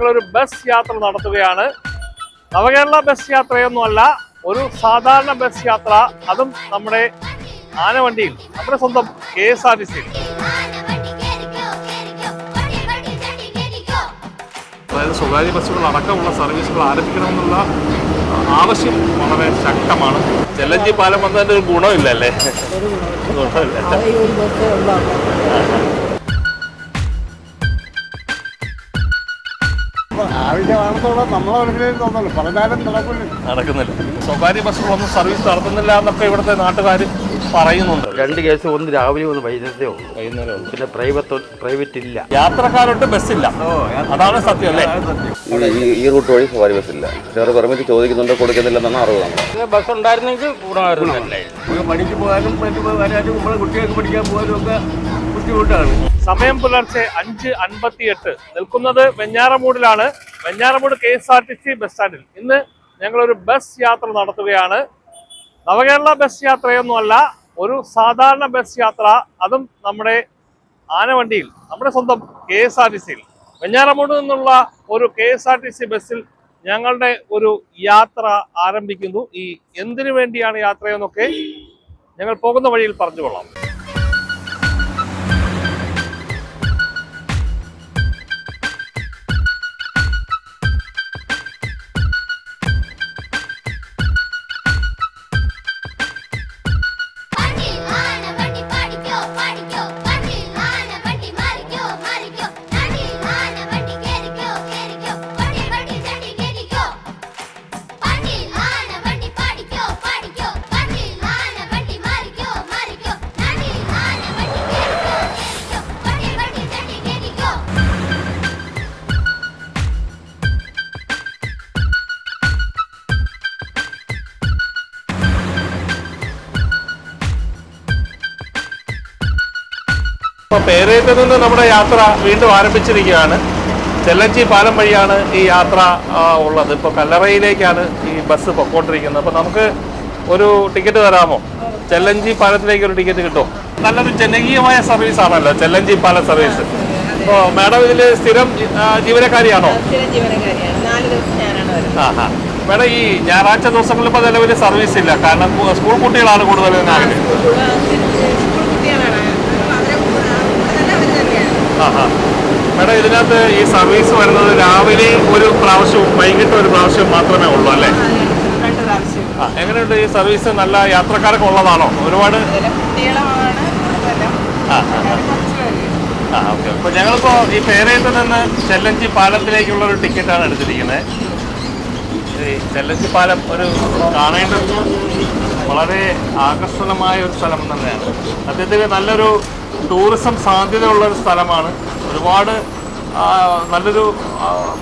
ഞങ്ങളൊരു ബസ് യാത്ര നടത്തുകയാണ്. നവകേരള ബസ് യാത്രയൊന്നുമല്ല ഒരു സാധാരണ ബസ് യാത്ര. അതും നമ്മുടെ ആനവണ്ടിയിൽ നമ്മുടെ സ്വന്തം കെ എസ് ആർ ടി സിയിൽ അതായത് സ്വകാര്യ ബസ്സുകൾ അടക്കമുള്ള സർവീസുകൾ ആരംഭിക്കണമെന്നുള്ള ആവശ്യം വളരെ ശക്തമാണ്. ചെല്ലഞ്ചി പാലം വന്നതിന്റെ ഒരു ഗുണമില്ലല്ലേ? ഗുണമില്ല നമ്മളെ പറഞ്ഞാലും നടക്കില്ല നടക്കുന്നില്ല. സ്വകാര്യ ബസ്സുകളൊന്നും സർവീസ് നടത്തുന്നില്ല എന്നൊക്കെ ഇവിടുത്തെ നാട്ടുകാർ പറയുന്നുണ്ട്. രണ്ട് കേസ് ഒന്ന് രാവിലെ ഒന്ന് വൈകുന്നേരത്തേ ഉള്ളൂ. വൈകുന്നേരം പിന്നെ പ്രൈവറ്റ് പ്രൈവറ്റ് ഇല്ല. യാത്രക്കാരോട്ട് ബസ്സില്ല. അതാണ് സത്യം അല്ലേ? ഈ റൂട്ട് വഴി സ്വകാര്യ ബസ്സില്ല. വേറെ പെർമിറ്റ് ചോദിക്കുന്നുണ്ടോ കൊടുക്കുന്നില്ലെന്നാണ് അറിവ് നമ്മൾ ബസ് ഉണ്ടായിരുന്നെങ്കിൽ ഗുണമായിരുന്നു. പണിക്ക് പോകാനും മറ്റു വരാനും കുട്ടികൾക്ക് പഠിക്കാൻ പോകാനും ഒക്കെ ബുദ്ധിമുട്ടാണ്. സമയം പുലർച്ചെ അഞ്ച് അൻപത്തിയെട്ട്. നിൽക്കുന്നത് വെഞ്ഞാറമൂടിലാണ്. Venjaramoodu K S R T C bus സ്റ്റാൻഡിൽ. ഇന്ന് ഞങ്ങളൊരു ബസ് യാത്ര നടത്തുകയാണ്. നവകേരള ബസ് യാത്രയൊന്നുമല്ല ഒരു സാധാരണ ബസ് യാത്ര. അതും നമ്മുടെ ആനവണ്ടിയിൽ നമ്മുടെ സ്വന്തം കെ എസ് ആർ ടി സിയിൽ. വെഞ്ഞാറമൂട് നിന്നുള്ള ഒരു K S R T C ബസ്സിൽ ഞങ്ങളുടെ ഒരു യാത്ര ആരംഭിക്കുന്നു. ഈ എന്തിനു വേണ്ടിയാണ് യാത്രയെന്നൊക്കെ ഞങ്ങൾ പോകുന്ന വഴിയിൽ പറഞ്ഞുകൊള്ളാം. പേരയത്ത് നിന്ന് നമ്മുടെ യാത്ര വീണ്ടും ആരംഭിച്ചിരിക്കുകയാണ്. ചെല്ലഞ്ചി പാലം വഴിയാണ് ഈ യാത്ര ഉള്ളത്. ഇപ്പോൾ കല്ലറയിലേക്കാണ് ഈ ബസ് പൊക്കോണ്ടിരിക്കുന്നത്. അപ്പോൾ നമുക്ക് ഒരു ടിക്കറ്റ് തരാമോ? ചെല്ലഞ്ചി പാലത്തിലേക്ക് ഒരു ടിക്കറ്റ് കിട്ടുമോ നല്ലൊരു ജനകീയമായ സർവീസ് ആണല്ലോ ചെല്ലഞ്ചി പാലം സർവീസ് അപ്പോൾ മാഡം ഇതിൽ സ്ഥിരം ജീവനക്കാരിയാണോ? ആ ഹാ മാഡം ഈ ഞായറാഴ്ച ദിവസങ്ങളിൽ ഇപ്പോൾ നിലവിൽ സർവീസ് ഇല്ല. കാരണം സ്കൂൾ കുട്ടികളാണ് കൂടുതൽ നാട്ടിൽ ആ, സ്കൂൾ കുട്ടികളാണ് അവരെ കൂടെ തന്നെ അവർ തന്നെയാണ് ആ ആ മേഡം ഇതിനകത്ത് ഈ സർവീസ് വരുന്നത് രാവിലെ ഒരു പ്രാവശ്യവും വൈകിട്ട് ഒരു പ്രാവശ്യം മാത്രമേ ഉള്ളൂ അല്ലേ? എങ്ങനെയുണ്ട് ഈ സർവീസ്? നല്ല യാത്രക്കാരൊക്കെ ഉള്ളതാണോ? ഒരുപാട്? ആ ഓക്കെ അപ്പോൾ ഞങ്ങളിപ്പോൾ ഈ പേരയത്ത് നിന്ന് ചെല്ലഞ്ചി പാലത്തിലേക്കുള്ള ഒരു ടിക്കറ്റാണ് എടുത്തിരിക്കുന്നത് ചെല്ലഞ്ചി പാലം ഒരു കാണേണ്ട വളരെ ആകർഷണമായ ഒരു സ്ഥലം തന്നെയാണ്. അദ്ദേഹത്തിന് നല്ലൊരു ടൂറിസം സാധ്യതയുള്ള ഒരു സ്ഥലമാണ്. ഒരുപാട് നല്ലൊരു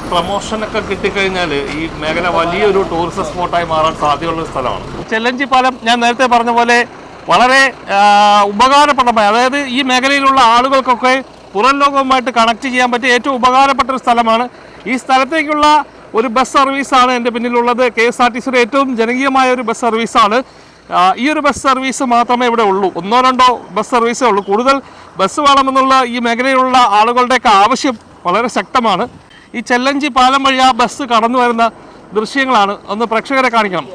പ്രൊമോഷനൊക്കെ കിട്ടിക്കഴിഞ്ഞാൽ ഈ മേഖല വലിയൊരു ടൂറിസം സ്പോട്ടായി മാറാൻ സാധ്യതയുള്ള ഒരു സ്ഥലമാണ്. ചെല്ലഞ്ചി പാലം ഞാൻ നേരത്തെ പറഞ്ഞ പോലെ വളരെ ഉപകാരപ്രദമായ അതായത് ഈ മേഖലയിലുള്ള ആളുകൾക്കൊക്കെ പുറം ലോകവുമായിട്ട് കണക്ട് ചെയ്യാൻ പറ്റിയ ഏറ്റവും ഉപകാരപ്പെട്ട ഒരു സ്ഥലമാണ്. ഈ സ്ഥലത്തേക്കുള്ള ഒരു ബസ് സർവീസാണ് എന്റെ പിന്നിലുള്ളത്. കെ എസ് ആർ ടി സിയുടെ ഏറ്റവും ജനകീയമായ ഒരു ബസ് സർവീസാണ് ഈ ഒരു ബസ് സർവീസ് മാത്രമേ ഇവിടെ ഉള്ളൂ. ഒന്നോ രണ്ടോ ബസ് സർവീസേ ഉള്ളൂ. കൂടുതൽ ബസ് വേണമെന്നുള്ള ഈ മേഖലയിലുള്ള ആളുകളുടെയൊക്കെ ആവശ്യം വളരെ ശക്തമാണ്. ഈ ചെല്ലഞ്ചി പാലം വഴി ആ ബസ് കടന്നു വരുന്ന ദൃശ്യങ്ങളാണ്. ഒന്ന് പ്രേക്ഷകരെ കാണിക്കണം.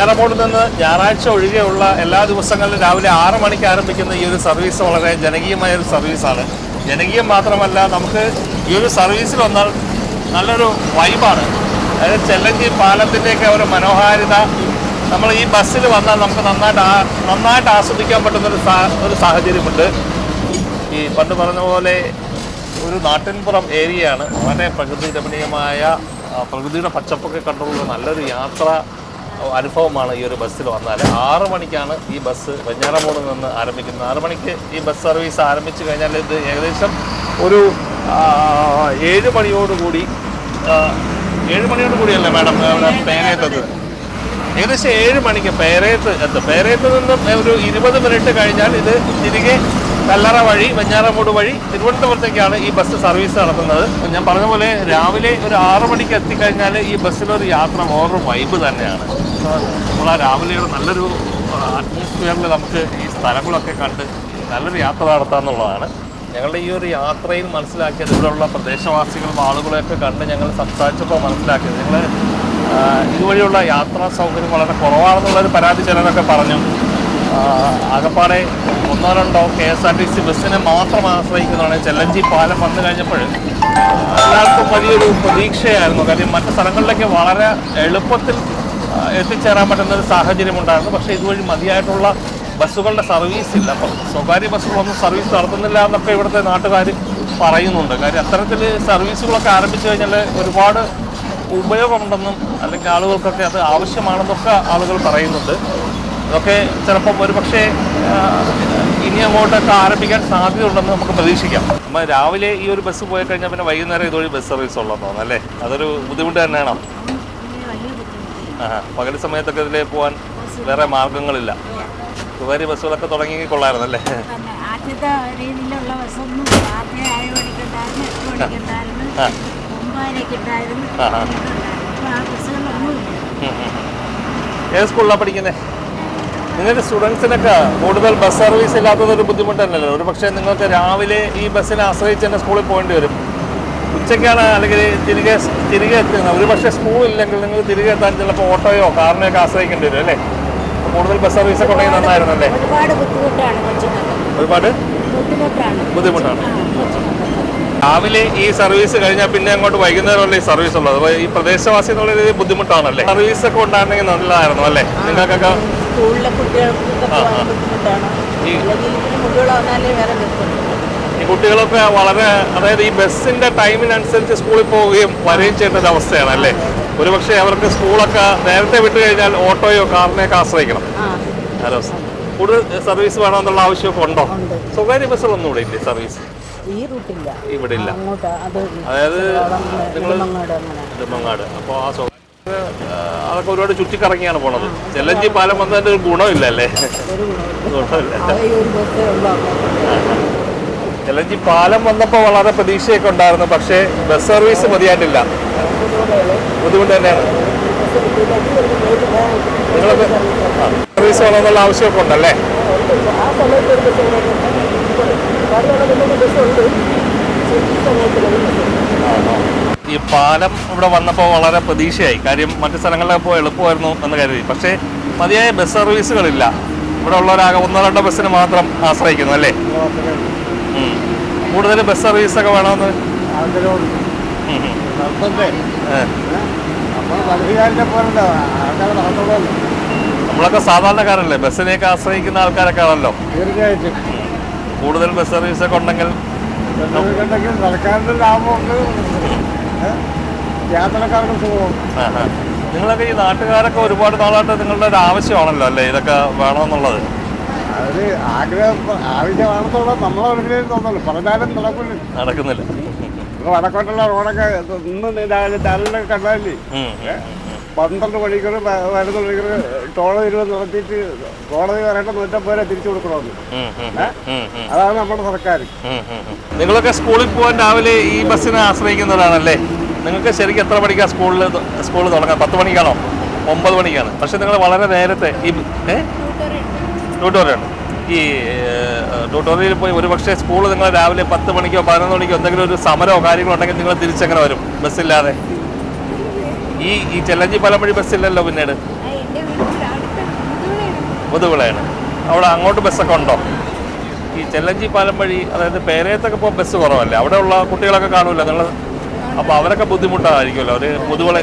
വെഞ്ഞാറമൂട് നിന്ന് ഞായറാഴ്ച ഒഴികെയുള്ള എല്ലാ ദിവസങ്ങളിലും രാവിലെ ആറ് മണിക്ക് ആരംഭിക്കുന്ന ഈ ഒരു സർവീസ് വളരെ ജനകീയമായ ഒരു സർവീസാണ് ജനകീയം മാത്രമല്ല നമുക്ക് ഈ ഒരു സർവീസിൽ വന്നാൽ നല്ലൊരു വൈബാണ് അതായത് ചെല്ലഞ്ചി പാലത്തിന്റെയൊക്കെ ഒരു മനോഹാരിത നമ്മൾ ഈ ബസ്സിൽ വന്നാൽ നമുക്ക് നന്നായിട്ട് നന്നായിട്ട് ആസ്വദിക്കാൻ പറ്റുന്ന ഒരു സാ ഒരു സാഹചര്യമുണ്ട്. ഈ പണ്ട് പറഞ്ഞ പോലെ ഒരു നാട്ടിൻപുറം ഏരിയയാണ് വളരെ പ്രകൃതി രമണീയമായ പ്രകൃതിയുടെ പച്ചപ്പൊക്കെ കണ്ടുള്ള നല്ലൊരു യാത്ര അനുഭവമാണ് ഈ ഒരു ബസ്സിൽ വന്നാൽ. ആറ് മണിക്കാണ് ഈ ബസ് വെഞ്ഞാറമൂട് നിന്ന് ആരംഭിക്കുന്നത്. ആറ് മണിക്ക് ഈ ബസ് സർവീസ് ആരംഭിച്ചു കഴിഞ്ഞാൽ ഇത് ഏകദേശം ഒരു ഏഴ് മണിയോടുകൂടി ഏഴ് മണിയോട് കൂടിയല്ലേ മാഡം അവിടെ പേരേത്തത് ഏകദേശം ഏഴ് മണിക്ക് പേരയത്ത് എത്തും. പേരയത്ത് നിന്നും ഒരു ഇരുപത് മിനിറ്റ് കഴിഞ്ഞാൽ ഇത് തിരികെ കല്ലറ വഴി വെഞ്ഞാറമൂട് വഴി തിരുവനന്തപുരത്തേക്കാണ് ഈ ബസ് സർവീസ് നടത്തുന്നത്. ഞാൻ പറഞ്ഞ പോലെ രാവിലെ ഒരു ആറു മണിക്ക് എത്തിക്കഴിഞ്ഞാൽ ഈ ബസ്സിലൊരു യാത്ര വേറൊരു വൈബ് തന്നെയാണ്. നമ്മൾ ആ രാവിലെയുടെ നല്ലൊരു അറ്റ്മോസ്ഫിയറിൽ നമുക്ക് ഈ സ്ഥലങ്ങളൊക്കെ കണ്ട് നല്ലൊരു യാത്ര നടത്താമെന്നുള്ളതാണ് ഞങ്ങളുടെ ഈ ഒരു യാത്രയിൽ മനസ്സിലാക്കിയത് ഇവിടെയുള്ള പ്രദേശവാസികളും ആളുകളെയൊക്കെ കണ്ട് ഞങ്ങൾ സംസാരിച്ചപ്പോൾ മനസ്സിലാക്കിയത്. ഞങ്ങൾ ഇതുവഴിയുള്ള യാത്രാ സൗകര്യം വളരെ കുറവാണെന്നുള്ളൊരു പരാതി ചിലരൊക്കെ പറഞ്ഞു. ആകപ്പാടെ ഒന്നോ രണ്ടോ K S R T C ബസ്സിനെ മാത്രം ആശ്രയിക്കുന്നതാണ് ചെല്ലഞ്ചി പാലം വന്നു കഴിഞ്ഞപ്പോൾ. എല്ലാവർക്കും വലിയൊരു പ്രതീക്ഷയായിരുന്നു. കാര്യം മറ്റു സ്ഥലങ്ങളിലേക്ക് വളരെ എളുപ്പത്തിൽ എത്തിച്ചേരാൻ പറ്റുന്ന ഒരു സാഹചര്യം ഉണ്ടായിരുന്നു. പക്ഷേ ഇതുവഴി മതിയായിട്ടുള്ള ബസ്സുകളുടെ സർവീസ് ഇല്ല. അപ്പം സ്വകാര്യ ബസ്സുകളൊന്നും സർവീസ് നടത്തുന്നില്ല എന്നൊക്കെ ഇവിടുത്തെ നാട്ടുകാർ പറയുന്നുണ്ട്. കാര്യം അത്തരത്തിൽ സർവീസുകളൊക്കെ ആരംഭിച്ചു കഴിഞ്ഞാൽ ഒരുപാട് ഉപയോഗമുണ്ടെന്നും അല്ലെങ്കിൽ ആളുകൾക്കൊക്കെ അത് ആവശ്യമാണെന്നൊക്കെ ആളുകൾ പറയുന്നുണ്ട്. അതൊക്കെ ചിലപ്പം ഒരു പക്ഷേ ഇനി അങ്ങോട്ടൊക്കെ ആരംഭിക്കാൻ സാധ്യതയുണ്ടെന്ന് നമുക്ക് പ്രതീക്ഷിക്കാം. നമ്മൾ രാവിലെ ഈ ഒരു ബസ് പോയി കഴിഞ്ഞാൽ പിന്നെ വൈകുന്നേരം ഇതുവഴി ബസ് സർവീസ് ഉള്ളതെന്ന് തോന്നുന്നു അല്ലേ? അതൊരു ബുദ്ധിമുട്ട് തന്നെയാണോ? ആ പകൽ സമയത്തൊക്കെ ഇതിലേ പോകാൻ വേറെ മാർഗങ്ങളില്ല. സ്വകാര്യ ബസ്സുകളൊക്കെ തുടങ്ങി കൊള്ളായിരുന്നു അല്ലേ ആദ്യത്തെ രീതിയിലുള്ള ബസ്സൊന്നും ഏഴ് മണിക്കുണ്ടായിരുന്നു എട്ട് മണിക്കുണ്ടായിരുന്നു. ഏത് സ്കൂളിലാണ് പഠിക്കുന്നത് നിങ്ങൾക്ക് സ്റ്റുഡൻസിനൊക്കെ കൂടുതൽ ബസ് സർവീസ് ഇല്ലാത്തത് ഒരു ബുദ്ധിമുട്ട് തന്നെയല്ലോ ഒരു പക്ഷേ നിങ്ങൾക്ക് രാവിലെ ഈ ബസ്സിനെ ആശ്രയിച്ച് തന്നെ സ്കൂളിൽ പോകേണ്ടി വരും. ഉച്ചയ്ക്കാണ് അല്ലെങ്കിൽ തിരികെ തിരികെ എത്തുന്നത്. ഒരു പക്ഷേ സ്കൂളില്ലെങ്കിൽ നിങ്ങൾ തിരികെ എത്താൻ ചിലപ്പോൾ ഓട്ടോയോ കാറിനെയോ ഒക്കെ ആശ്രയിക്കേണ്ടി വരും അല്ലേ? കൂടുതൽ ബസ് സർവീസ് ഒക്കെ ഉണ്ടെങ്കിൽ നന്നായിരുന്നല്ലേ ഒരുപാട് ബുദ്ധിമുട്ടാണ് ഒരുപാട് ബുദ്ധിമുട്ടാണ്. ബുദ്ധിമുട്ടാണ്. രാവിലെ ഈ സർവീസ് കഴിഞ്ഞാൽ പിന്നെ അങ്ങോട്ട് വൈകുന്നേരമല്ലേ ഈ സർവീസ് ഉള്ളത് അപ്പോൾ ഈ പ്രദേശവാസി എന്നുള്ള രീതിയിൽ ബുദ്ധിമുട്ടാണല്ലേ? സർവീസ് ഒക്കെ ഉണ്ടായിരുന്നെങ്കിൽ നല്ലതായിരുന്നു അല്ലേ? നിങ്ങൾക്കൊക്കെ സ്കൂളിലെ കുട്ടികൾക്ക് ഈ കുട്ടികളൊക്കെ വളരെ അതായത് ഈ ബസ്സിന്റെ ടൈമിനനുസരിച്ച് സ്കൂളിൽ പോവുകയും വരികയും ചെയ്യേണ്ട ഒരു അവസ്ഥയാണ് അല്ലേ? ഒരുപക്ഷെ അവർക്ക് സ്കൂളൊക്കെ നേരത്തെ വിട്ടു കഴിഞ്ഞാൽ ഓട്ടോയോ കാറിനെയൊക്കെ ആശ്രയിക്കണം. ഹലോ കൂടുതൽ സർവീസ് വേണമെന്നുള്ള ആവശ്യമൊക്കെ ഉണ്ടോ? സ്വകാര്യ ബസ്സുകളൊന്നും ഇവിടെ ഇല്ലേ സർവീസ് ഈ റൂട്ടില്ല. ഇവിടെ ഇല്ല അങ്ങോട്ട് അതായത് നിങ്ങൾ അങ്ങോട്ട് അങ്ങനെ. നെടുമങ്ങാട്. അപ്പോൾ ആ അതൊക്കെ ഒരുപാട് ചുറ്റിക്കറങ്ങിയാണ് പോണത്. ചെല്ലഞ്ചി പാലം വന്നതിന്റെ ഒരു ഗുണമില്ല. അല്ലേ ചെല്ലഞ്ചി പാലം വന്നപ്പോൾ വളരെ പ്രതീക്ഷയൊക്കെ ഉണ്ടായിരുന്നു പക്ഷേ ബസ് സർവീസ് മതിയായിട്ടില്ല. ബുദ്ധിമുട്ട് തന്നെയാണ്. നിങ്ങളൊക്കെ സർവീസ് വേണമെന്നുള്ള ആവശ്യമൊക്കെ ഉണ്ടല്ലേ? ഈ പാലം ഇവിടെ വന്നപ്പോൾ വളരെ പ്രതീക്ഷയായി. കാര്യം മറ്റു സ്ഥലങ്ങളിലൊക്കെ പോയി എളുപ്പമായിരുന്നു എന്ന് കരുതി. പക്ഷേ മതിയായ ബസ് സർവീസുകളില്ല. ഇവിടെ ഉള്ളവരാകെ ഒന്നോ രണ്ടോ ബസ്സിന് മാത്രം ആശ്രയിക്കുന്നു അല്ലേ. കൂടുതൽ ബസ് സർവീസൊക്കെ വേണമെന്ന്? നമ്മളൊക്കെ സാധാരണക്കാരല്ലേ? ബസ്സിനെയൊക്കെ ആശ്രയിക്കുന്ന ആൾക്കാരൊക്കെ ആണല്ലോ. തീർച്ചയായിട്ടും. കൂടുതൽ ബസ് സർവീസ് ഒക്കെ ഉണ്ടെങ്കിൽ. നിങ്ങളൊക്കെ ഈ നാട്ടുകാരൊക്കെ ഒരുപാട് നാളായിട്ട് നിങ്ങളുടെ ഒരു ആവശ്യമാണല്ലോ അല്ലേ? ഇതൊക്കെ വേണമെന്നുള്ളത്. അത് ആഗ്രഹം ആവശ്യമാണെന്നുള്ള നമ്മളെ മനസ്സിലേക്ക് തോന്നുള്ളൂ പറഞ്ഞാലും നടക്കില്ല. നടക്കുന്നില്ല. വടക്കോട്ടുള്ള റോഡൊക്കെ ഇന്ന് കണ്ടാലേ? പന്ത്രണ്ട് മണിക്കൂർ പതിനൊന്ന് മണിക്കൂർ ടോൾ ഇരുപത് നടത്തിയിട്ട് കോടതി പറയേണ്ട നൂറ്റമ്പത് രൂപ തിരിച്ചു കൊടുക്കണമെന്ന്. അതാണ് നമ്മുടെ സർക്കാർ. നിങ്ങളൊക്കെ സ്കൂളിൽ പോകാൻ രാവിലെ ഈ ബസ്സിനെ ആശ്രയിക്കുന്നതാണല്ലേ നിങ്ങൾക്ക് ശരിക്കും എത്ര മണിക്കാണ് സ്കൂളിൽ സ്കൂൾ തുടങ്ങാം പത്ത് മണിക്കാണോ? ഒമ്പത് മണിക്കാണ്. പക്ഷെ നിങ്ങൾ വളരെ നേരത്തെ ഈ ട്യൂട്ടോറിയാണ് ഈ ട്യൂട്ടോറിയൽ പോയി ഒരു പക്ഷേ സ്കൂൾ നിങ്ങൾ രാവിലെ പത്ത് മണിക്കോ പതിനൊന്ന് മണിക്കോ എന്തെങ്കിലും ഒരു സമരമോ കാര്യങ്ങളോ ഉണ്ടെങ്കിൽ നിങ്ങൾ തിരിച്ചെങ്ങനെ വരും? ബസ്സില്ലാതെ? ഈ ഈ ചെല്ലഞ്ചി പലമഴി ബസ്സില്ലല്ലോ പിന്നീട്? മുതുവിളയാണ് അവിടെ അങ്ങോട്ട് ബസ്സൊക്കെ ഉണ്ടോ? ഈ ചെല്ലഞ്ചി പാലം വഴി അതായത് പേരയത്തൊക്കെ ഇപ്പോൾ ബസ് കുറവല്ലേ? അവിടെ ഉള്ള കുട്ടികളൊക്കെ കാണൂല? നിങ്ങൾ അപ്പോൾ അവരൊക്കെ ബുദ്ധിമുട്ടായിരിക്കുമല്ലോ? അവർ മുതുവിള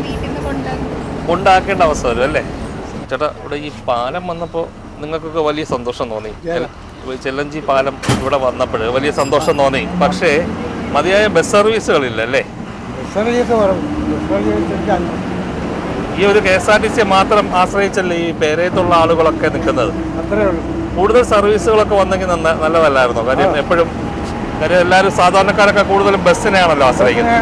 കൊണ്ടാക്കേണ്ട അവസ്ഥ വരും അല്ലേ? ചേട്ടാ ഇവിടെ ഈ പാലം വന്നപ്പോൾ നിങ്ങൾക്കൊക്കെ വലിയ സന്തോഷം തോന്നി. ചെല- ചെല്ലഞ്ചി പാലം ഇവിടെ വന്നപ്പോൾ വലിയ സന്തോഷം തോന്നി. പക്ഷേ മതിയായ ബസ് സർവീസുകളില്ല അല്ലേ? ഈ ഒരു കെ എസ് ആർ ടി സിയെ മാത്രം ആശ്രയിച്ചല്ലേ ഈ പേരയത്തുള്ള ആളുകളൊക്കെ നിൽക്കുന്നത്? കൂടുതൽ സർവീസുകളൊക്കെ വന്നെങ്കിൽ നല്ലതല്ലായിരുന്നോ? കാര്യം എപ്പോഴും കാര്യം എല്ലാവരും സാധാരണക്കാരൊക്കെ കൂടുതലും ബസ്സിനെയാണല്ലോ ആശ്രയിക്കുന്നത്.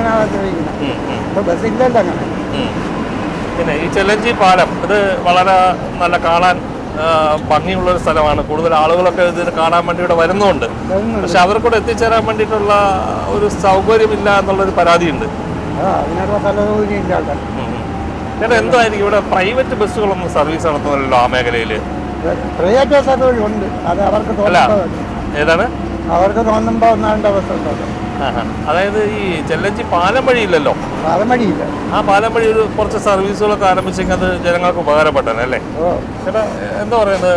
പിന്നെ ഈ ചെല്ലഞ്ചി പാലം ഇത് വളരെ നല്ല കാണാൻ ഭംഗിയുള്ള ഭംഗിയുള്ളൊരു സ്ഥലമാണ്. കൂടുതൽ ആളുകളൊക്കെ ഇത് കാണാൻ വേണ്ടി ഇവിടെ വരുന്നുണ്ട്. വരുന്നുണ്ട്. പക്ഷെ അവർക്കൂടെ എത്തിച്ചേരാൻ വേണ്ടിയിട്ടുള്ള ഒരു സൗകര്യമില്ല എന്നുള്ളൊരു പരാതിയുണ്ട്. ആ അതിനുള്ള സ്ഥല സൗകര്യം ഇല്ല ആൾക്കാർ ഉം, ഉം. ചേട്ടാ എന്തായിരിക്കും ഇവിടെ പ്രൈവറ്റ് ബസ്സുകളൊന്നും സർവീസ് നടത്തുന്നില്ലല്ലോ ആ മേഖലയിൽ പ്രൈവറ്റ് ബസ് ഉണ്ട്. അത് അവർക്ക് ഏതാണ്? അവർക്ക് തോന്നുമ്പോൾ ഒന്നാണ്ട് ബസ് ഉണ്ടല്ലോ അതായത് ഈ ചെല്ലഞ്ചി പാലം വഴിയില്ലല്ലോ? പാലം വഴിയില്ല. ആ പാലം വഴി ഒരു കുറച്ച് സർവീസുകളൊക്കെ ആരംഭിച്ചെങ്കിൽ അത് ജനങ്ങൾക്ക് ഉപകാരപ്പെട്ടനെ അല്ലേ? ചേട്ടാ എന്താ പറയുന്നത്?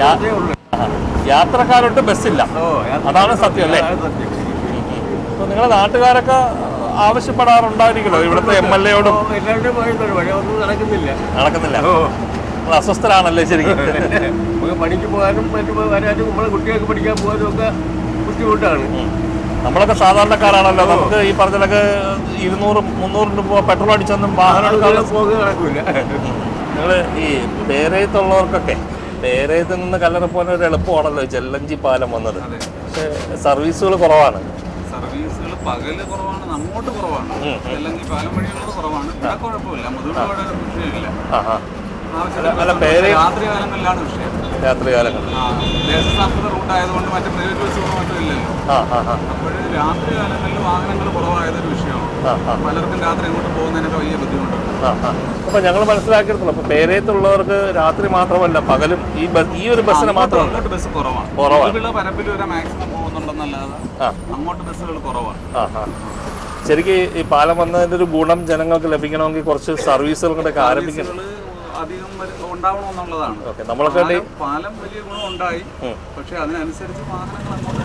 യാ- ആഹാ. യാത്രക്കാരുണ്ട് ബസ്സില്ല. അതാണ് സത്യം അല്ലേ? അപ്പൊ നിങ്ങളെ നാട്ടുകാരൊക്കെ ആവശ്യപ്പെടാറുണ്ടായിരിക്കുമല്ലോ ഇവിടുത്തെ എം എൽ എയോടും? നടക്കുന്നില്ല. നടക്കുന്നില്ല. നിങ്ങൾ അസ്വസ്ഥരാണല്ലേ ശരിക്കും? നമുക്ക് പണിക്ക് പോകാനും മറ്റു വരാനും നമ്മളെ കുട്ടികൾക്ക് പഠിക്കാൻ പോകാനും ഒക്കെ ബുദ്ധിമുട്ടാണ്. നമ്മളൊക്കെ സാധാരണക്കാരാണല്ലോ. നമുക്ക് ഈ പറഞ്ഞതൊക്കെ ഇരുന്നൂറ് മുന്നൂറിന് രൂപ പെട്രോൾ അടിച്ചൊന്നും വാഹനം നടക്കില്ല നിങ്ങൾ ഈ പേരയത്തുള്ളവർക്കൊക്കെ പേരയത്ത് നിന്ന് കല്ലറ പോലെ ഒരു എളുപ്പമാണല്ലോ ചെല്ലഞ്ചി പാലം വന്നത്. പക്ഷേ സർവീസുകൾ കുറവാണ്. സർവീസുകൾ പകൽ കുറവാണ് അങ്ങോട്ട് കുറവാണ്. ഉം. പാലം വഴിയുള്ളത് കുറവാണ്. ഇവിടെ കുഴപ്പമില്ല. പ്രശ്നമില്ല. അല്ല. പേര്- രാത്രി കാലങ്ങളിലാണ് വിഷയം. രാത്രി കാലങ്ങളിൽ ആ ദേശസാൽകൃത റൂട്ട് ആയതുകൊണ്ട് മറ്റു പ്രൈവറ്റ് ബസ്സുകളോ മറ്റും ഇല്ലല്ലോ. അപ്പോൾ രാത്രി കാലങ്ങളിൽ വാഹനങ്ങൾ കുറവായതൊരു വിഷയമാണ്. പലർക്കും രാത്രി ഇങ്ങോട്ട് പോകുന്നതിനൊക്കെ വലിയ ബുദ്ധിമുട്ടുണ്ട്. അപ്പോൾ ഞങ്ങൾ മനസ്സിലാക്കിയിട്ടുള്ളൂ അപ്പൊ പേരേത്തുള്ളവർക്ക് രാത്രി മാത്രമല്ല പകലും ഈ ഈ ഒരു ബസ്സിന് മാത്രം അങ്ങോട്ട് ബസ് കുറവാണ്. കുറവാണ്. പരപ്പിൽ വരെ മാക്സിമം പോകുന്നുണ്ടെന്നല്ലാതെ. അങ്ങോട്ട് ബസ്സുകൾ കുറവാണ്. ശരിക്കും ഈ പാലം വന്നതിന്റെ ഒരു ഗുണം ജനങ്ങൾക്ക് ലഭിക്കണമെങ്കിൽ കുറച്ച് സർവീസുകൾ കൂടെ ആരംഭിക്കണം. അധികം ഉണ്ടാവണമെന്നുള്ളതാണ്. നമ്മളൊക്കെ പാലം- വലിയ ഗുണം ഉണ്ടായി. പക്ഷെ അതിനനുസരിച്ച് വാഹനങ്ങൾ അങ്ങോട്ട്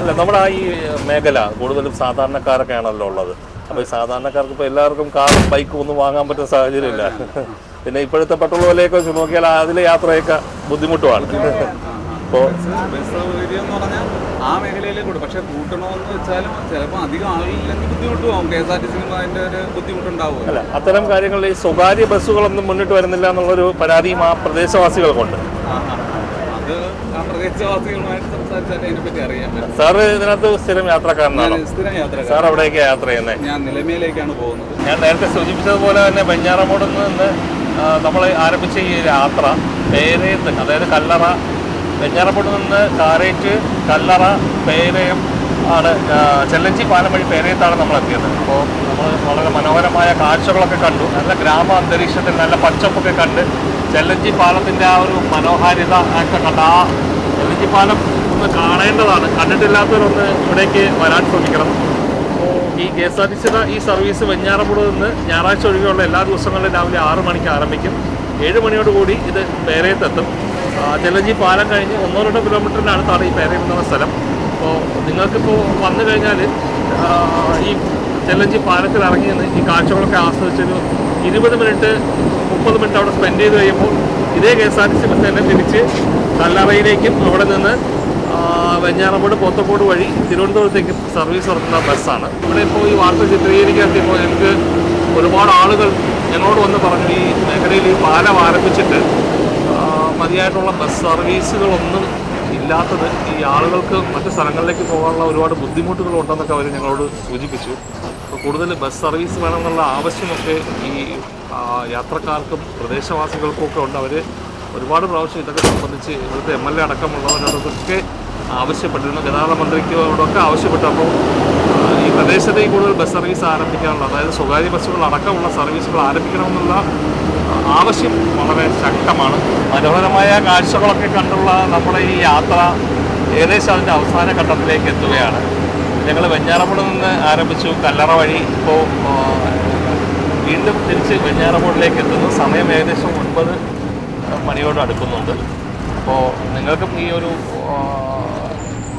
അല്ല നമ്മുടെ ആ ഈ മേഖല കൂടുതലും സാധാരണക്കാരൊക്കെയാണല്ലോ ഉള്ളത്. അപ്പോൾ ഈ സാധാരണക്കാർക്ക് ഇപ്പോൾ എല്ലാവർക്കും കാറും ബൈക്കും ഒന്നും വാങ്ങാൻ പറ്റുന്ന സാഹചര്യമില്ല. പിന്നെ ഇപ്പോഴത്തെ പെട്രോൾ വിലയൊക്കെ വെച്ച് നോക്കിയാൽ അതിലെ യാത്രയൊക്കെ ബുദ്ധിമുട്ടുമാണ് അപ്പോൾ ആ മേഖലയിലേക്ക് കൊടുക്കും പക്ഷെ കൂട്ടണമെന്ന് വെച്ചാലും ചിലപ്പോൾ അധികം ആളില്ലെങ്കിൽ ബുദ്ധിമുട്ട് പോകും കെ എസ് ആർ ടി സിക്കും അതിന്റെ ഒരു ബുദ്ധിമുട്ടുണ്ടാവും അല്ല അത്തരം കാര്യങ്ങളിൽ ഈ സ്വകാര്യ ബസ്സുകളൊന്നും മുന്നിട്ട് വരുന്നില്ല എന്നുള്ളൊരു പരാതിയും ആ പ്രദേശവാസികൾക്കുണ്ട്. അത് ആ പ്രദേശവാസികളുമായിട്ട് സംസാരിച്ചാൽ അതിനെപ്പറ്റി അറിയാൻ പറ്റും. സാറ് ഇതിനകത്ത് സ്ഥിരം യാത്രക്കാരനാണ്? ഞാൻ സ്ഥിരം യാത്രക്കാരൻ സാർ എവിടേക്കാണ് യാത്ര ചെയ്യുന്നത് ഞാൻ നിലമേലേക്കാണ് പോകുന്നത്. ഞാൻ നേരത്തെ സൂചിപ്പിച്ചതുപോലെ തന്നെ വെഞ്ഞാറമൂട് നിന്ന് നമ്മൾ ആരംഭിച്ച ഈ യാത്ര പേരേത്ത് അതായത് കല്ലറ വെഞ്ഞാറമൂട് നിന്ന് കാരേറ്റ് കല്ലറ പേരയം ആണ് ചെല്ലഞ്ചി പാലം വഴി പേരയത്താണ് നമ്മൾ എത്തിയത്. അപ്പോൾ നമ്മൾ വളരെ മനോഹരമായ കാഴ്ചകളൊക്കെ കണ്ടു. നല്ല ഗ്രാമ അന്തരീക്ഷത്തിൽ നല്ല പച്ചപ്പൊക്കെ കണ്ട് ചെല്ലഞ്ചി പാലത്തിന്റെ ആ ഒരു മനോഹാരിത ഒക്കെ കണ്ട ആ ചെല്ലഞ്ചി പാലം ഒന്ന് കാണേണ്ടതാണ്. കണ്ടിട്ടില്ലാത്തവരൊന്ന് ഇവിടേക്ക് വരാൻ ശ്രമിക്കണം. ഈ കെ എസ് ആർ ടി സിയുടെ ഈ സർവീസ് വെഞ്ഞാറപ്പുഴ നിന്ന് ഞായറാഴ്ച ഒഴികെയുള്ള എല്ലാ ദിവസങ്ങളിലും രാവിലെ ആറ് മണിക്ക് ആരംഭിക്കും. ഏഴ് മണിയോടുകൂടി ഇത് പേരയത്തെത്തും. ചെല്ലഞ്ചി പാലം കഴിഞ്ഞ് ഒന്നോ രണ്ടോ കിലോമീറ്ററിന്റെ അടുത്താണ് ഈ പേരയം എന്ന സ്ഥലം. അപ്പോൾ നിങ്ങൾക്കിപ്പോൾ വന്നു കഴിഞ്ഞാൽ ഈ ചെല്ലഞ്ചി പാലത്തിൽ ഇറങ്ങി നിന്ന് ഈ കാഴ്ചകളൊക്കെ ആസ്വദിച്ചൊരു ഇരുപത് മിനിറ്റ് മുപ്പത് മിനിറ്റ് അവിടെ സ്പെൻഡ് ചെയ്ത് കഴിയുമ്പോൾ ഇതേ K S R T C bus തന്നെ തിരിച്ച് കല്ലറയിലേക്കും അവിടെ നിന്ന് വെഞ്ഞാറമ്പോട് പോത്തക്കോട് വഴി തിരുവനന്തപുരത്തേക്ക് സർവീസ് നടത്തുന്ന ബസ്സാണ് ഇവിടെ ഇപ്പോൾ ഈ വാർത്ത ചിത്രീകരിക്കാത്തപ്പോൾ എനിക്ക് ഒരുപാട് ആളുകൾ ഞങ്ങളോട് വന്ന് പറഞ്ഞു ഈ മേഖലയിൽ ഈ പാലം ആരംഭിച്ചിട്ട് മതിയായിട്ടുള്ള ബസ് സർവീസുകളൊന്നും ഇല്ലാത്തത് ഈ ആളുകൾക്ക് മറ്റു സ്ഥലങ്ങളിലേക്ക് പോകാനുള്ള ഒരുപാട് ബുദ്ധിമുട്ടുകൾ ഉണ്ടെന്നൊക്കെ അവർ ഞങ്ങളോട് സൂചിപ്പിച്ചു. അപ്പോൾ കൂടുതൽ ബസ് സർവീസ് വേണമെന്നുള്ള ആവശ്യമൊക്കെ ഈ യാത്രക്കാർക്കും പ്രദേശവാസികൾക്കും ഒക്കെ ഉണ്ട്. അവർ ഒരുപാട് പ്രാവശ്യം ഇതൊക്കെ സംബന്ധിച്ച് ഇവിടുത്തെ എം എൽ എ അടക്കമുള്ളവരോടൊക്കെ ആവശ്യപ്പെട്ടിരുന്നു. ഗതാഗത മന്ത്രിക്കോടൊക്കെ ആവശ്യപ്പെട്ടു അപ്പോൾ ഈ പ്രദേശത്തേക്ക് കൂടുതൽ ബസ് സർവീസ് ആരംഭിക്കാനുള്ള അതായത് സ്വകാര്യ ബസ്സുകൾ അടക്കമുള്ള സർവീസുകൾ ആരംഭിക്കണമെന്നുള്ള ആവശ്യം വളരെ ശക്തമാണ്. മനോഹരമായ കാഴ്ചകളൊക്കെ കണ്ടുള്ള നമ്മുടെ ഈ യാത്ര ഏകദേശം അതിന്റെ അവസാന ഘട്ടത്തിലേക്ക് എത്തുകയാണ്. ഞങ്ങൾ വെഞ്ഞാറമൂട് നിന്ന് ആരംഭിച്ചു. കല്ലറ വഴി ഇപ്പോൾ വീണ്ടും തിരിച്ച് വെഞ്ഞാറമൂടിലേക്ക് എത്തുന്നു. സമയം ഏകദേശം ഒൻപത് മണിയോട് അടുക്കുന്നുണ്ട്. അപ്പോൾ നിങ്ങൾക്കും ഈ ഒരു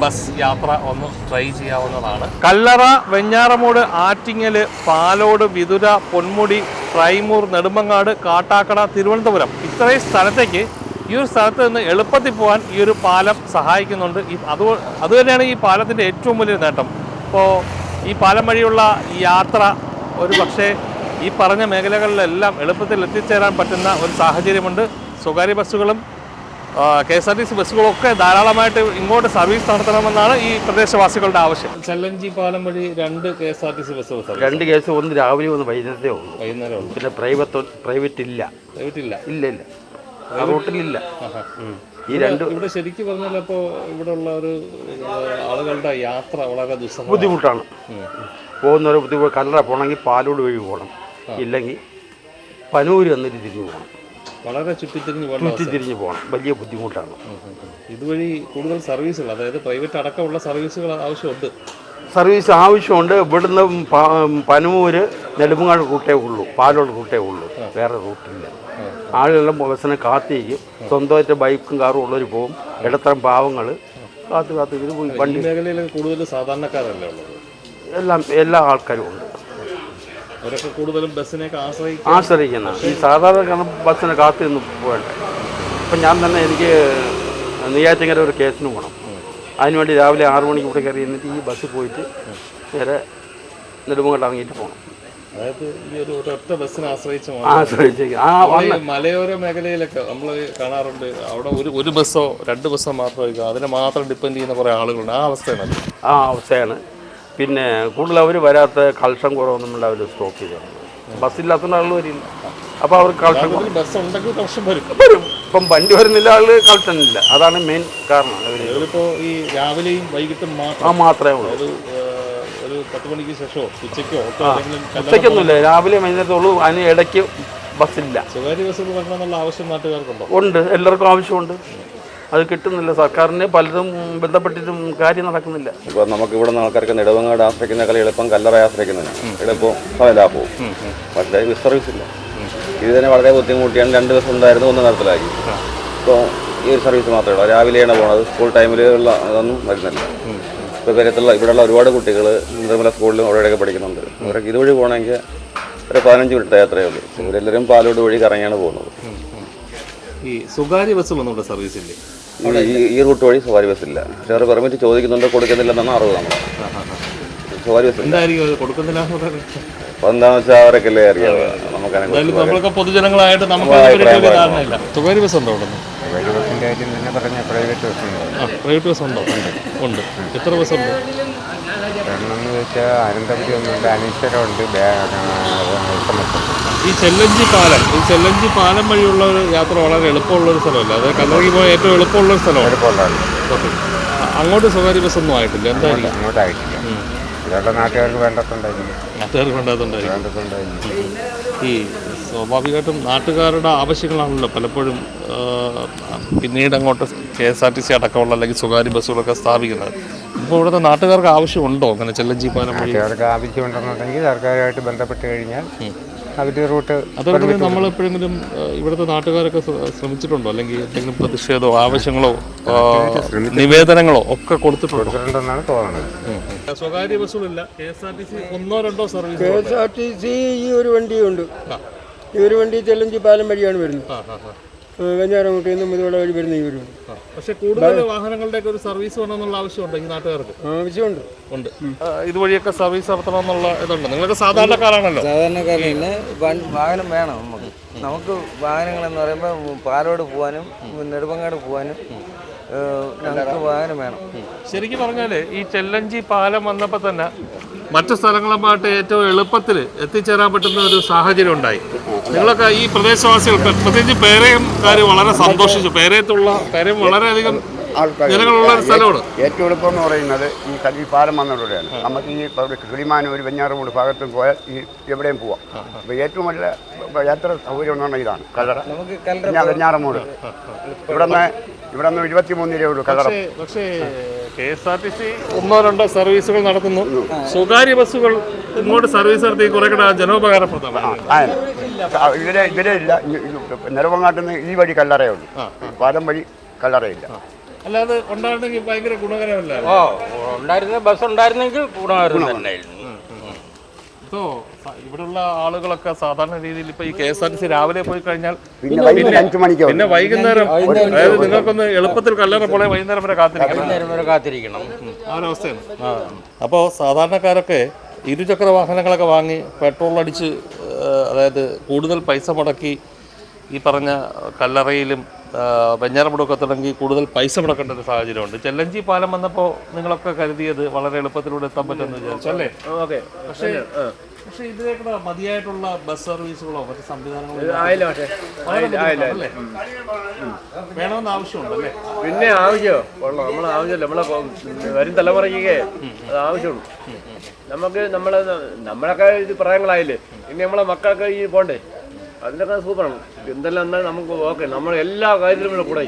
ബസ് യാത്ര ഒന്ന് ട്രൈ ചെയ്യാവുന്നതാണ്. കല്ലറ വെഞ്ഞാറമൂട് ആറ്റിങ്ങൽ പാലോട് വിതുര പൊന്മുടി പ്രൈമൂർ നെടുമങ്ങാട് കാട്ടാക്കട തിരുവനന്തപുരം. ഇത്രയും സ്ഥലത്തേക്ക് ഈ ഒരു സ്ഥലത്ത് നിന്ന് എളുപ്പത്തിൽ പോകാൻ ഈ ഒരു പാലം സഹായിക്കുന്നുണ്ട്. ഈ അത് അതുതന്നെയാണ് ഈ പാലത്തിന്റെ ഏറ്റവും വലിയ നേട്ടം. ഇപ്പോൾ ഈ പാലം വഴിയുള്ള യാത്ര ഒരു പക്ഷേ ഈ പറഞ്ഞ മേഖലകളിലെല്ലാം എളുപ്പത്തിൽ എത്തിച്ചേരാൻ പറ്റുന്ന ഒരു സാഹചര്യമുണ്ട്. സ്വകാര്യ ബസ്സുകളും K S R T C ബസ്സുകളൊക്കെ ധാരാളമായിട്ട് ഇങ്ങോട്ട് സർവീസ് നടത്തണമെന്നാണ് ഈ പ്രദേശവാസികളുടെ ആവശ്യം. ചെല്ലഞ്ചി പാലം വഴി രണ്ട് K S R T C ബസ്സുകൾ സർവീസ്. രണ്ട് കേസ് ഒന്ന് രാവിലെ ഒന്ന് വൈകുന്നേരത്തേ ഉള്ളൂ. വൈകുന്നേരം പിന്നെ പ്രൈവറ്റ് പ്രൈവറ്റ് ഇല്ല. പ്രൈവറ്റ് ഇല്ല. ഇല്ല ഇല്ല. റൂട്ടിലില്ല. ഈ രണ്ട് ഇവിടെ ശരിക്കും പറഞ്ഞാൽ അപ്പോൾ ഇവിടെ ഉള്ള ഒരു ആളുകളുടെ യാത്ര വളരെ ബുദ്ധിമുട്ടാണ്. പോകുന്നവരെ ബുദ്ധിമുട്ട്. കല്ലറ പോകണമെങ്കിൽ പാലോട് വഴി പോകണം. ഇല്ലെങ്കിൽ പനൂര് വന്നിട്ട് തിരിഞ്ഞു പോകണം. വളരെ ചുറ്റിത്തിരിഞ്ഞ് ചുറ്റിത്തിരിഞ്ഞ് ചുറ്റി തിരിഞ്ഞ് പോകണം. വലിയ ബുദ്ധിമുട്ടാണ്. ഇതുവഴി കൂടുതൽ സർവീസുകൾ അതായത് പ്രൈവറ്റ് അടക്കമുള്ള സർവീസുകൾ ആവശ്യമുണ്ട്. സർവീസ് ആവശ്യമുണ്ട്. ഇവിടുന്ന് പനമൂര് നെടുമങ്ങാട് റൂട്ടേ ഉള്ളൂ. പാലോട് റൂട്ടേ ഉള്ളൂ. വേറെ റൂട്ടില്ല. ആളുകളെല്ലാം ബസ്സിനെ കാത്തിരിക്കും. സ്വന്തമായിട്ട് ബൈക്കും കാറും ഉള്ളവർ പോകും ഇടത്തരം പാവങ്ങൾ കാത്തു കാത്തു ഇത് പോയി വണ്ടി മേഖലയിൽ കൂടുതൽ സാധാരണക്കാരല്ലേ ഉള്ളത്? എല്ലാം എല്ലാ ആൾക്കാരും ഉണ്ട്. അവരൊക്കെ കൂടുതലും ബസ്സിനെയൊക്കെ ആശ്രയിക്കും ആശ്രയിക്കുന്ന. ഈ സാധാരണ ബസ്സിനെ കാത്തു നിന്ന് പോകട്ടെ അപ്പം ഞാൻ തന്നെ എനിക്ക് നെയ്യാറ്റിങ്ങര ഒരു കേസിന് പോകണം അതിനുവേണ്ടി രാവിലെ ആറു മണിക്ക് ഇവിടെ കയറി എന്നിട്ട് ഈ ബസ് പോയിട്ട് നേരെ നെടുമങ്ങോട്ട് ഇറങ്ങിയിട്ട് പോകണം. അതായത് ഈ ഒരു ഒരൊറ്റ ബസ്സിനെ ആശ്രയിച്ച് ആശ്രയിച്ച് മലയോര മേഖലയിലൊക്കെ നമ്മൾ കാണാറുണ്ട്. അവിടെ ഒരു ഒരു ബസ്സോ രണ്ട് ബസ്സോ മാത്രമായിരിക്കും അതിനെ മാത്രം ഡിപ്പെൻഡ് ചെയ്യുന്ന കുറേ ആളുകളുണ്ട്. ആ അവസ്ഥയാണ് ആ അവസ്ഥയാണ്. പിന്നെ കൂടുതൽ അവർ വരാത്ത കളക്ഷൻ കുറവൊന്നും അവർ സ്റ്റോപ്പ് ചെയ്തു ബസ്സില്ലാത്ത ആൾ വരില്ല. അപ്പോൾ അവർ കളക്ഷൻ ബസ് ഉണ്ടെങ്കിൽ പ്രശ്നം വരും. വരും. ഇപ്പം വണ്ടി വരുന്നില്ല ആൾ കൾഷൻ ഇല്ല അതാണ് മെയിൻ കാരണം. അതിലിപ്പോ ഈ രാവിലെയും വൈകിട്ടും ആ മാത്രമേ ഉള്ളൂ. ഒരു പത്ത് മണിക്ക് ശേഷമോ ഉച്ചയ്ക്കോ ഉച്ചയ്ക്കൊന്നുമില്ല. രാവിലെ വൈകുന്നേരത്തുള്ളൂ അതിന് ഇടയ്ക്ക് ബസ്സില്ല. സ്വകാര്യ ബസ് വരണമെന്നുള്ള ആവശ്യം നാട്ടുകാർക്കുണ്ടോ? ഉണ്ട്. എല്ലാവർക്കും ആവശ്യമുണ്ട്. അത് കിട്ടുന്നില്ല. സർക്കാരിന് പലതും ബന്ധപ്പെട്ടിട്ടും കാര്യം നടക്കുന്നില്ല. ഇപ്പോൾ നമുക്ക് ഇവിടെ നിന്ന് ആൾക്കാർക്ക് നെടുവങ്ങാട് ആശ്രയിക്കുന്നേക്കാൾ എളുപ്പം കല്ലറ ആശ്രയിക്കുന്നതിനാണ് എളുപ്പം ലാഭവും പക്ഷേ ബസ് സർവീസ് ഇല്ല ഇത് തന്നെ വളരെ ബുദ്ധിമുട്ടിയാണ്. രണ്ട് ദിവസം ഉണ്ടായിരുന്നു ഒന്ന് നടത്തലാക്കി ഇപ്പോൾ ഈ ഒരു സർവീസ് മാത്രമേ ഉള്ളൂ. രാവിലെയാണ് പോകുന്നത് സ്കൂൾ ടൈമിലുള്ള അതൊന്നും വരുന്നില്ല. ഇപ്പോൾ പേരത്തുള്ള ഇവിടെയുള്ള ഒരുപാട് കുട്ടികൾ നിർമ്മല സ്കൂളിലും അവിടെയൊക്കെ പഠിക്കുന്നുണ്ട്. അവരൊക്കെ ഇതുവഴി പോകണമെങ്കിൽ ഒരു പതിനഞ്ച് മിനിറ്റ് യാത്രയേ ഉള്ളൂ. ഇവരെല്ലാവരും പാലോട് വഴി കറങ്ങിയാണ് പോകുന്നത്. ഈ സ്വകാര്യ ബസ്സുകളൊന്നും ഇവിടെ സർവീസ് ഇല്ലേ? ഈ- റൂട്ട് വഴി സ്വകാര്യ പക്ഷേ അവർ പെർമിറ്റ് ചോദിക്കുന്നുണ്ടോ കൊടുക്കുന്നില്ലെന്നാണ് അറിവ് നമ്മൾ സവാരി ബസ് എന്താണെന്ന് വെച്ചാൽ അവരൊക്കെ അറിയാം. നമുക്കതിനെ പൊതുജനങ്ങളായിട്ട് നമുക്ക് സ്വകാര്യ ബസ് ഉണ്ടോ പ്രൈവറ്റ് ബസ് ഉണ്ടോ? ഉണ്ട്. എത്ര ബസ് ഉണ്ട്? കാരണം എന്ന് വെച്ചാൽ അനന്തപുരി ഒന്നുണ്ട് അനീശ്വരമുണ്ട് ഈ ചെല്ലഞ്ചി പാലം ഈ ചെല്ലഞ്ചി പാലം വഴിയുള്ള ഒരു യാത്ര വളരെ എളുപ്പമുള്ള ഒരു സ്ഥലമല്ല? അത് കണ്ണൂരിൽ പോയ ഏറ്റവും എളുപ്പമുള്ള ഒരു സ്ഥലമാണ്. അങ്ങോട്ട് സ്വകാര്യ ബസ് ഒന്നും ആയിട്ടില്ല എന്തായാലും അങ്ങോട്ടായിട്ടില്ല. ഇവരുടെ നാട്ടുകാർക്ക് വേണ്ടത്തുണ്ടായിരുന്നു നാട്ടുകാർക്ക് ഈ സ്വാഭാവികമായിട്ടും നാട്ടുകാരുടെ ആവശ്യങ്ങളാണല്ലോ പലപ്പോഴും പിന്നീട് അങ്ങോട്ട് K S R T C അടക്കമുള്ള അല്ലെങ്കിൽ സ്വകാര്യ ബസ്സുകളൊക്കെ സ്ഥാപിക്കുന്നത്. ഇപ്പോൾ ഇവിടുത്തെ നാട്ടുകാർക്ക് ആവശ്യമുണ്ടോ? അങ്ങനെ ചെല്ലഞ്ചി പാലം വഴി? നാട്ടുകാർക്ക് ആവശ്യമുണ്ടെന്നുണ്ടെങ്കിൽ സർക്കാരുമായിട്ട് ബന്ധപ്പെട്ട് കഴിഞ്ഞാൽ അവരുടെ റൂട്ട് അതുകൊണ്ട് തന്നെ നമ്മൾ എപ്പോഴെങ്കിലും ഇവിടുത്തെ നാട്ടുകാരൊക്കെ ശ്ര- ശ്രമിച്ചിട്ടുണ്ടോ? അല്ലെങ്കിൽ എന്തെങ്കിലും പ്രതിഷേധമോ ആവശ്യങ്ങളോ നിവേദനങ്ങളോ ഒക്കെ കൊടുത്തിട്ടുണ്ടോ? കൊടുത്തിട്ടുണ്ടെന്നാണ് തോന്നുന്നത് സ്വകാര്യ ബസ്സുകളില്ല. K S R T C ഒന്നോ രണ്ടോ service K S R T C ഈ ഒരു വണ്ടിയുണ്ട്. ഈ ഒരു വണ്ടി ചെല്ലഞ്ചി പാലം വഴിയാണ് വരുന്നത്. വെഞ്ഞാറമുട്ടിൽ നിന്ന് മുതുവള വഴി വരുന്ന വണ്ടി പക്ഷെ കൂടുതൽ വാഹനങ്ങളുടെ ഒരു സർവീസ് വേണമെന്നുള്ള ആവശ്യമുണ്ട് ഈ നാട്ടുകാർക്ക്? ആവശ്യമുണ്ട്. ഉണ്ട്. ഇതുവഴിയൊക്കെ സർവീസ് നടത്തണമെന്നുള്ള ഇതുണ്ട്. നിങ്ങളൊക്കെ സാധാരണക്കാരാണല്ലോ. സാധാരണക്കാരില്ല വാഹനം വേണം നമുക്ക്. നമുക്ക് വാഹനങ്ങൾ എന്ന് പറയുമ്പോൾ പാലോട് പോകാനും നെടുമ്പങ്ങാട് പോകാനും ഞങ്ങൾക്ക് വാഹനം വേണം. ശരിക്കും പറഞ്ഞാൽ ഈ ചെല്ലഞ്ചി പാലം വന്നപ്പോൾ തന്നെ മറ്റു സ്ഥലങ്ങളുമായിട്ട് ഏറ്റവും എളുപ്പത്തിൽ എത്തിച്ചേരാൻ പറ്റുന്ന ഒരു സാഹചര്യം ഉണ്ടായി. നിങ്ങളൊക്കെ ഈ പ്രദേശവാസികൾ പ്രത്യേകിച്ച് പേരയംകാർ വളരെ സന്തോഷിച്ചു. പേരയത്തുള്ള പേരയം വളരെയധികം ജനങ്ങളുള്ള ഒരു സ്ഥലമാണ്. ഏറ്റവും എളുപ്പം എന്ന് പറയുന്നത് ഈ കല്ലി പാലം വന്നതോടെയാണ്. നമുക്ക് ഈ കിളിമാനൂർ വെഞ്ഞാറമൂട് ഭാഗത്തും പോയാൽ ഈ എവിടെയും പോവാം. അപ്പോൾ ഏറ്റവും വലിയ യാത്ര സൗകര്യം എന്ന് പറഞ്ഞാൽ ഇതാണ്. കല്ലറ. നമുക്ക് കല്ലറ വെഞ്ഞാ- വെഞ്ഞാറമൂട് ഇവിടെ നിന്ന് ഇവിടെ നിന്ന് ഇരുപത്തി മൂന്ന് രൂപയുള്ളൂ ഉള്ളൂ കല്ലറ. പക്ഷേ പക്ഷേ K S R T C ഒന്നോ രണ്ടോ സർവീസുകൾ നടത്തുന്നു. സ്വകാര്യ ബസ്സുകൾ ഇങ്ങോട്ട് സർവീസ് നടത്തി കുറെ കൂടെ ജനോപകാരപ്രദമാണ്. ഇവരെ ഇതിലെ ഇല്ല. നിലവങ്ങാട്ടിൽ നിന്ന് ഈ വഴി കല്ലറയേ ഉള്ളൂ പാലം വഴി കല്ലറയില്ല. അല്ലാതെ ഉണ്ടായിരുന്നെങ്കിൽ ഭയങ്കര ഗുണകരമല്ല? ഓ ഉണ്ടായിരുന്ന ബസ് ഉണ്ടായിരുന്നെങ്കിൽ ഗുണമായിരുന്നു തന്നെയായിരുന്നു. ഇപ്പോ ഇവിടെയുള്ള ആളുകളൊക്കെ സാധാരണ രീതിയിൽ ഇപ്പൊ ഈ K S R T C രാവിലെ പോയി കഴിഞ്ഞാൽ പിന്നെ വൈകുന്നേരം അതായത് നിങ്ങൾക്കൊന്ന് എളുപ്പത്തിൽ കല്ലറ പോലെ വൈകുന്നേരം വരെ കാത്തിരിക്കണം. കാത്തിരിക്കണം. ആ ഒരവസ്ഥയാണ് അപ്പോൾ സാധാരണക്കാരൊക്കെ ഇരുചക്ര വാഹനങ്ങളൊക്കെ വാങ്ങി പെട്രോൾ അടിച്ച് അതായത് കൂടുതൽ പൈസ മുടക്കി ഈ പറഞ്ഞ കല്ലറയിലും വെഞ്ഞാറമുടൊക്കെ തുടങ്ങി കൂടുതൽ പൈസ മുടക്കേണ്ട ഒരു സാഹചര്യമുണ്ട്. ചെല്ലഞ്ചി പാലം വന്നപ്പോൾ നിങ്ങളൊക്കെ കരുതിയത് വളരെ എളുപ്പത്തിലൂടെ എത്താൻ പറ്റുമെന്ന് വിചാരിച്ചു അല്ലേ? പക്ഷേ പക്ഷേ ഇതിലേക്കുള്ള മതിയായിട്ടുള്ള ബസ് സർവീസുകളോ മറ്റു സംവിധാനങ്ങളോ? വേണമെന്ന് ആവശ്യമുണ്ടല്ലേ പിന്നെ ആവശ്യമോ ഉള്ളു നമ്മൾ ആവശ്യമില്ല. നമ്മളെ വരും തലമുറയ്ക്ക് അത് ആവശ്യമുള്ളൂ. നമുക്ക് നമ്മളെ നമ്മളൊക്കെ ഇത് പ്രായങ്ങളായില്ലേ? ഇനി നമ്മളെ മക്കളൊക്കെ ഈ പോണ്ടേ? അതിനൊക്കെ സൂപ്പറാണ്. എന്തെല്ലാം എന്നാൽ നമുക്ക് ഓക്കെ. നമ്മൾ എല്ലാ കാര്യത്തിലും നമ്മൾ കൂടെ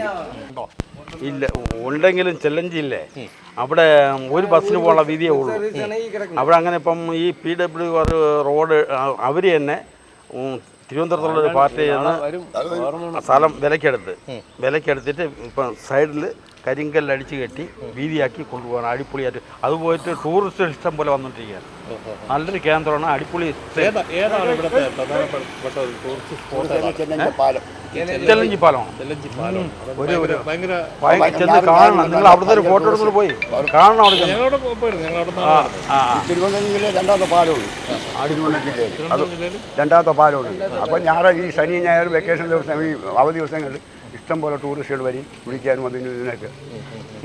ഇല്ല ഉണ്ടെങ്കിലും ചലഞ്ച് ഇല്ലേ? അവിടെ ഒരു ബസ്സിന് പോകാനുള്ള വീതിയേ ഉള്ളൂ. അവിടെ അങ്ങനെ ഇപ്പം ഈ പി ഡബ്ല്യു ആർ റോഡ് അവർ തന്നെ തിരുവനന്തപുരത്തുള്ള ഒരു പാർട്ടി ചെന്ന് സ്ഥലം വിലക്കെടുത്ത് വിലക്കെടുത്തിട്ട് ഇപ്പം സൈഡിൽ കരിങ്കല്ല് അടിച്ച് കെട്ടി വീതിയാക്കി കൊണ്ടുപോകണം അടിപൊളിയായിട്ട് അത് പോയിട്ട് ടൂറിസ്റ്റ് ഇഷ്ടം പോലെ വന്നുകൊണ്ടിരിക്കുകയാണ് നല്ലൊരു കേന്ദ്രമാണ് അടിപൊളി പാലം ചെല്ലഞ്ചി പാലമാണ് ഒരു ചെന്ന് കാണണം നിങ്ങൾ അവിടുത്തെ ഒരു ഫോട്ടോ എടുത്തുകൊണ്ട് പോയി കാണണം അവിടെ തിരുവനന്തപുരം രണ്ടാമത്തെ പാലമുണ്ട് അത് രണ്ടാമത്തെ പാലമുണ്ട് അപ്പോൾ ഞായറാഴ്ച ഈ ശനി ഞായർ വെക്കേഷൻ ദിവസം ഈ അവധി ദിവസങ്ങളിൽ ഇഷ്ടംപോലെ ടൂറിസ്റ്റുകൾ വരും വിളിക്കാനും അതിന് ഇതിനൊക്കെ.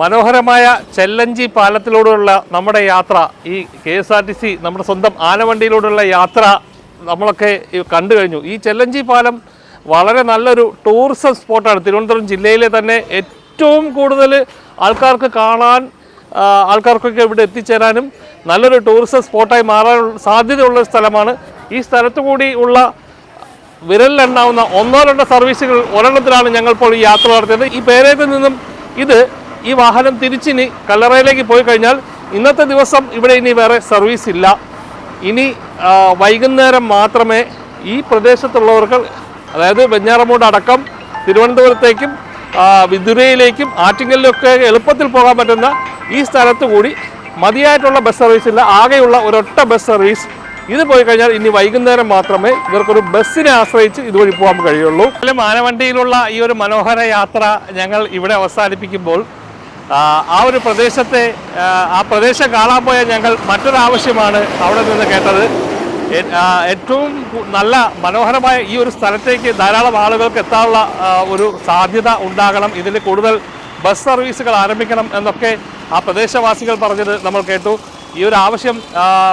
മനോഹരമായ ചെല്ലഞ്ചി പാലത്തിലൂടെയുള്ള നമ്മുടെ യാത്ര ഈ K S R T C നമ്മുടെ സ്വന്തം ആനവണ്ടിയിലൂടെയുള്ള യാത്ര നമ്മളൊക്കെ കണ്ടു കഴിഞ്ഞു. ഈ ചെല്ലഞ്ചി പാലം വളരെ നല്ലൊരു ടൂറിസം സ്പോട്ടാണ് തിരുവനന്തപുരം ജില്ലയിലെ തന്നെ ഏറ്റവും കൂടുതൽ ആൾക്കാർക്ക് കാണാൻ ആൾക്കാർക്കൊക്കെ ഇവിടെ എത്തിച്ചേരാനും നല്ലൊരു ടൂറിസം സ്പോട്ടായി മാറാൻ സാധ്യതയുള്ള സ്ഥലമാണ്. ഈ സ്ഥലത്തു കൂടി ഉള്ള വിരലിലെണ്ണാവുന്ന ഒന്നോ രണ്ടോ സർവീസുകൾ ഒരെണ്ണത്തിലാണ് ഞങ്ങൾ ഇപ്പോൾ ഈ യാത്ര നടത്തിയത്. ഈ പേരേത്തിൽ നിന്നും ഇത് ഈ വാഹനം തിരിച്ചിനി കല്ലറയിലേക്ക് പോയി കഴിഞ്ഞാൽ ഇന്നത്തെ ദിവസം ഇവിടെ ഇനി വേറെ സർവീസ് ഇല്ല. ഇനി വൈകുന്നേരം മാത്രമേ ഈ പ്രദേശത്തുള്ളവർക്ക് അതായത് വെഞ്ഞാറമൂട് അടക്കം തിരുവനന്തപുരത്തേക്കും വിദുരയിലേക്കും ആറ്റിങ്ങലിലൊക്കെ എളുപ്പത്തിൽ പോകാൻ പറ്റുന്ന ഈ സ്ഥലത്തു കൂടി മതിയായിട്ടുള്ള ബസ് സർവീസ് ഇല്ല. ആകെയുള്ള ഒരൊറ്റ ബസ് സർവീസ് ഇത് പോയി കഴിഞ്ഞാൽ ഇനി വൈകുന്നേരം മാത്രമേ ഇവർക്കൊരു ബസ്സിനെ ആശ്രയിച്ച് ഇതുവഴി പോകാൻ കഴിയുള്ളൂ. മാനവണ്ടിയിലുള്ള ഈ ഒരു മനോഹര യാത്ര ഞങ്ങൾ ഇവിടെ അവസാനിപ്പിക്കുമ്പോൾ ആ, ഒരു പ്രദേശത്തെ ആ പ്രദേശം കാണാൻ പോയ ഞങ്ങൾ മറ്റൊരാവശ്യമാണ് അവിടെ നിന്ന് കേട്ടത്. ഏറ്റവും നല്ല മനോഹരമായ ഈ ഒരു സ്ഥലത്തേക്ക് ധാരാളം ആളുകൾക്ക് എത്താനുള്ള ഒരു സാധ്യത ഉണ്ടാകണം. ഇതിൽ കൂടുതൽ ബസ് സർവീസുകൾ ആരംഭിക്കണം എന്നൊക്കെ ആ പ്രദേശവാസികൾ പറഞ്ഞത് നമ്മൾ കേട്ടു. ഈ ഒരു ആവശ്യം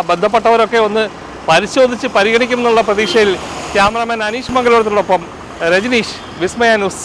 ബന്ധപ്പെട്ടവരൊക്കെ ഒന്ന് പരിശോധിച്ച് പരിഗണിക്കുമെന്നുള്ള പ്രതീക്ഷയിൽ ക്യാമറാമാൻ അനീഷ് മംഗലോടത്തിനോടൊപ്പം രജനീഷ് വിസ്മയ ന്യൂസ്.